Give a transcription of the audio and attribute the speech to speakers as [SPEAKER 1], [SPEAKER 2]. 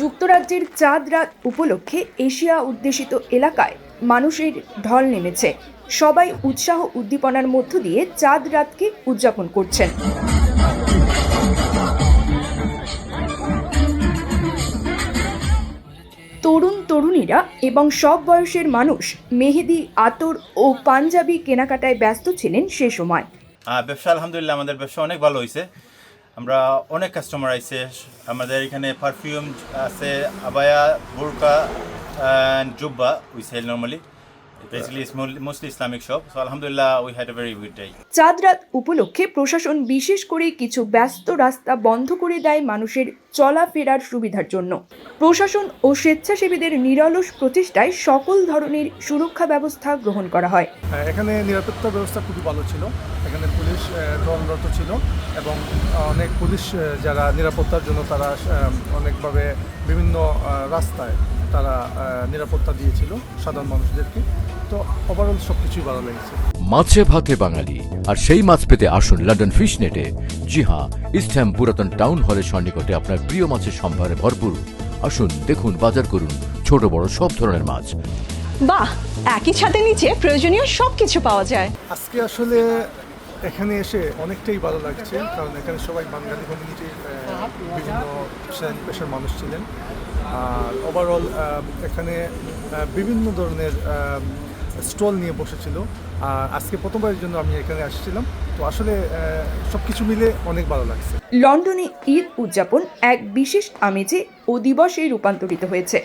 [SPEAKER 1] যুক্তরাজ্যের চাঁদ রাত উপলক্ষে এশিয়া উদ্দেশিত এলাকায় মানুষের ঢল নেমেছে। সবাই উৎসাহ উদ্দীপনার মধ্য দিয়ে চাঁদ রাতকে উদযাপন করছেন। তরুণ তরুণীরা এবং সব বয়সের মানুষ মেহেদি, আতর ও পাঞ্জাবি কেনাকাটায় ব্যস্ত ছিলেন সে সময়।
[SPEAKER 2] ব্যবসা আলহামদুলিল্লাহ আমাদের ব্যবসা অনেক ভালো হয়েছে আমরা অনেক কাস্টমার আইছে। আমাদের এখানে পারফিউম আছে আবায়া বোরকা জুব্বা we sell normally very good day
[SPEAKER 1] Chand Raat উপলক্ষে প্রশাসন বিশেষ করে কিছু ব্যস্ত রাস্তা বন্ধ করে দেয় মানুষের চলাফেরার সুবিধার জন্য। প্রশাসন ও স্বেচ্ছাসেবীদের নিরলস প্রচেষ্টায় সকল ধরনের সুরক্ষা ব্যবস্থা গ্রহণ করা হয়।
[SPEAKER 3] হ্যাঁ, এখানে নিরাপত্তা ব্যবস্থা খুবই ভালো ছিল। এখানে পুলিশ আহ, ছিল এবং অনেক পুলিশ যারা নিরাপত্তার জন্য তারা অনেকভাবে বিভিন্ন রাস্তায় তারা নিরাপত্তা দিয়েছিল সাধারণ মানুষদেরকে। তো ওভারঅল সব কিছুই ভালো লেগেছে।
[SPEAKER 4] মাছে ভাতে বাঙালি আর সেই মাছ পেতে আসুন লন্ডন ফিশ নেটে জি হ্যাঁ ইস্টহ্যাম পুরাতন টাউন হলের সন্নিকটে আপনার প্রিয় মাছের সম্ভারে ভরপুর। আসুন দেখুন বাজার করুন ছোট বড় সব ধরনের মাছ।
[SPEAKER 5] বাহ একই ছাদের নিচে প্রয়োজনীয় সব কিছু পাওয়া যায়।
[SPEAKER 3] আজকে আসলে এখানে এসে অনেকটাই ভালো লাগছে কারণ এখানে সবাই বাঙালি কমিউনিটির বিভিন্ন পেশার মানুষ ছিলেন। আর ওভারঅল এখানে বিভিন্ন ধরনের স্টল নিয়ে বসেছিল। আর আজকে প্রথমবারের জন্য আমি এখানে আসছিলাম। তো আসলে সব কিছু মিলে অনেক ভালো লাগছে।
[SPEAKER 1] লন্ডনে ঈদ উদযাপন এক বিশেষ আমেজে ও দিবসে রূপান্তরিত হয়েছে।